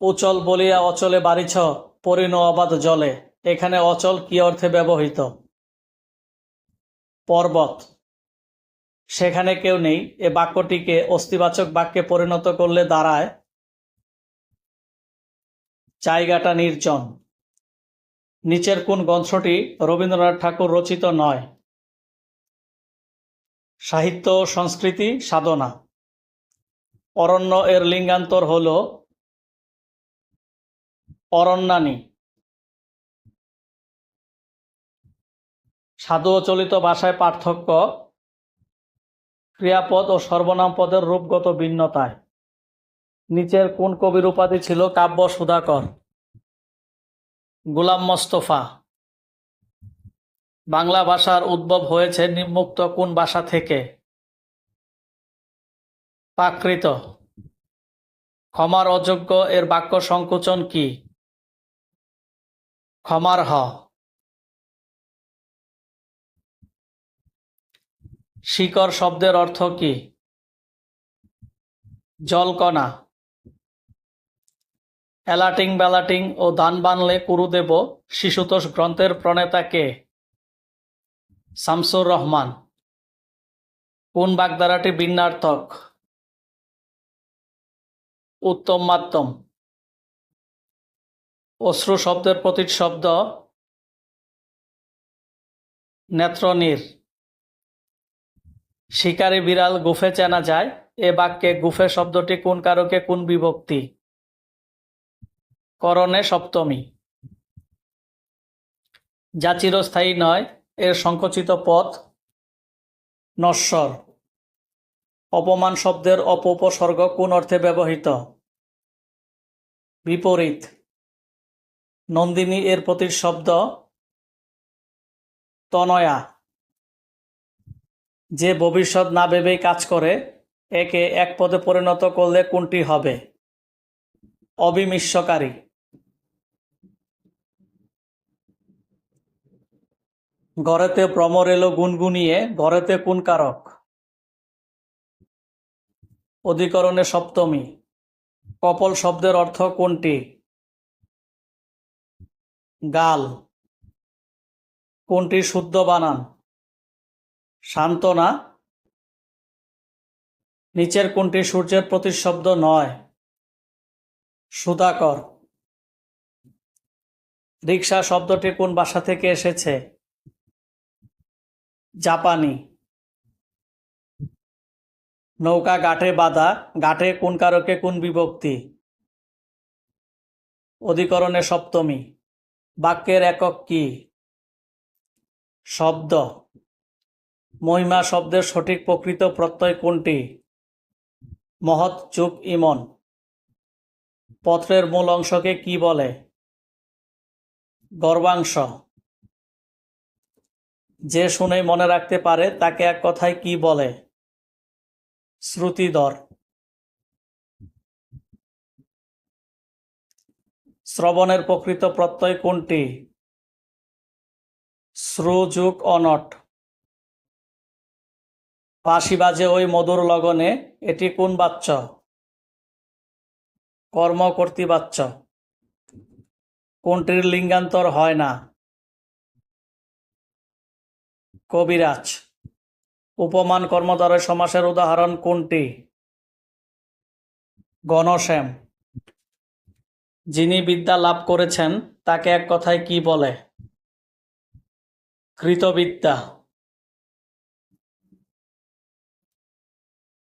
উচল বলিয়া অচলে বাড়িছ, পরিণ অবাধ জলে। এখানে অচল কি অর্থে ব্যবহৃত? পর্বত। সেখানে কেউ নেই, এ বাক্যটিকে অস্তিবাচক বাক্যে পরিণত করলে দাঁড়ায়। জায়গাটা নির্জন। নিচের কোন গ্রন্থটি রবীন্দ্রনাথ ঠাকুর রচিত নয়। সাহিত্য সংস্কৃতি সাধনা। অরণ্য এর লিঙ্গান্তর হল অরণ্যানী সাধু ও চলিত ভাষায় পার্থক্য, ক্রিয়াপদ ও সর্বনাম পদের রূপগত ভিন্নতায়। নিচের কোন কবির উপাধি ছিল কাব্য সুধাকর? গুলাম মোস্তফা। বাংলা ভাষার উদ্ভব হয়েছে নিম্মুক্ত কোন ভাষা থেকে? প্রাকৃত। ক্ষমার অযোগ্য এর বাক্য সংকোচন কি? ক্ষমার হ। শিকড় শব্দের অর্থ কি? জলকণা। এলাটিং বেলাটিং ও দান বানলে কুরুদেব শিশুতোষ গ্রন্থের প্রণেতা কে? শামসুর রহমান। কোন বাগদারাটি ভিন্নার্থক? উত্তম মাধ্যম। অশ্রু শব্দের প্রতিশব্দ নেত্রনীর। শিকারী বিড়াল গুফে চেনা যায়, এ বাক্যে গুফে শব্দটি কোন কারকে কোন বিভক্তি? করণে সপ্তমী। যা চিরস্থায়ী নয়, এর সংকুচিত পথ নশ্বর। অপমান শব্দের অপোপসর্গ কোন অর্থে ব্যবহৃত? বিপরীত। নন্দিনী এর প্রতিশব্দ তনয়া। যে ভবিষ্যৎ না ভেবেই কাজ করে, একে এক পদে পরিণত করলে কোনটি হবে? অবিমিশ্বকারী ঘরেতে ভ্রমর এলো গুনগুনিয়ে ঘরেতে কোন কারক? অধিকরণে সপ্তমী। কপল শব্দের অর্থ কোনটি? গাল, কোনটি শুদ্ধ বানান? সান্ত্বনা, নিচের কোনটি সূর্যের প্রতিশব্দ নয়? সুধাকর রিক্সা শব্দটি কোন ভাষা থেকে এসেছে? জাপানি, নৌকা গাঁটে বাঁধা গাঁটে কোন কারকে কোন বিভক্তি? অধিকরণে সপ্তমী। বাক্যের একক কি? শব্দ। মহিমা শব্দের সঠিক প্রকৃত প্রত্যয় কোনটি? মহৎ চুপ ইমন। পত্রের মূল অংশকে কি বলে? গর্বাংশ। যে শুনে মনে রাখতে পারে, তাকে এক কথায় কি বলে? শ্রুতিধর। শ্রবণের প্রকৃত প্রত্যয় কোনটি? শ্রুযুগ অনট। বাঁশি বাজে ওই মধুর লগনে, এটি কোন বাচ্চ? কর্ম বাচ্চ। কোনটির লিঙ্গান্তর হয় না? কবিরাজ। উপমান কর্মদ্বারের সমাসের উদাহরণ কোনটি? গণশ্যাম। যিনি বিদ্যা লাভ করেছেন তাকে এক কথায় কি বলে? কৃতবিদ্যা।